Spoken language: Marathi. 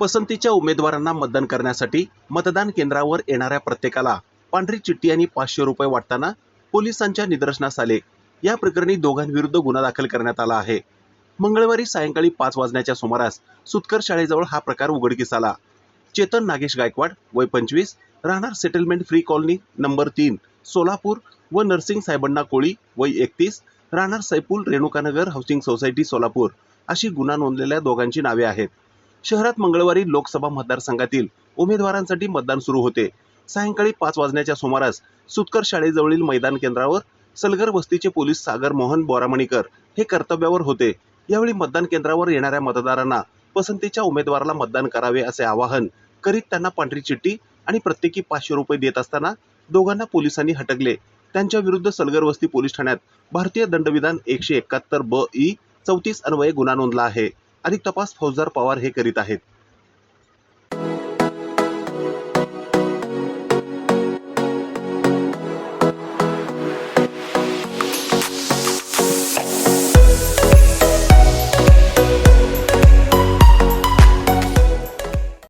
पसंतीच्या उमेदवारांना मतदान करण्यासाठी मतदान केंद्रावर येणाऱ्या प्रत्येकाला पांढरी चिठ्ठी आणि पाचशे रुपये वाटताना पोलिसांच्या निदर्शनास आले. या प्रकरणी दोघांविरुद्ध गुन्हा दाखल करण्यात आला आहे. मंगळवारी सायंकाळी पाच वाजण्याच्या सुमारास सुतकर शाळेजवळ हा प्रकार उघडकीस आला. चेतन नागेश गायकवाड वय पंचवीस राहणार सेटलमेंट फ्री कॉलनी नंबर तीन सोलापूर व नर्सिंग साहेबांना कोळी वय एकतीस राहणार सैपूल रेणुकानगर हाऊसिंग सोसायटी सोलापूर अशी गुन्हा नोंदलेल्या दोघांची नावे आहेत. शहरात मंगळवारी लोकसभा मतदारसंघातील उमेदवारांसाठी मतदान सुरू होते. सायंकाळी पाच वाजण्याच्या सुमारास सुतकर शाळेजवळील मैदान केंद्रावर सलगर वस्तीचे पोलीस सागर मोहन बोरामणीकर हे कर्तव्यावर होते. यावेळी मतदान केंद्रावर येणाऱ्या मतदारांना पसंतीच्या उमेदवाराला मतदान करावे असे आवाहन करीत त्यांना पांढरी चिठ्ठी आणि प्रत्येकी पाचशे रुपये देत असताना दोघांना पोलिसांनी हटकले. त्यांच्या विरुद्ध सलगर वस्ती पोलीस ठाण्यात भारतीय दंडविधान एकशे एकाहत्तर ब ई चौतीस अन्वये गुन्हा नोंदला आहे. अधिक तपास फौजदार पवार हे करीत आहेत.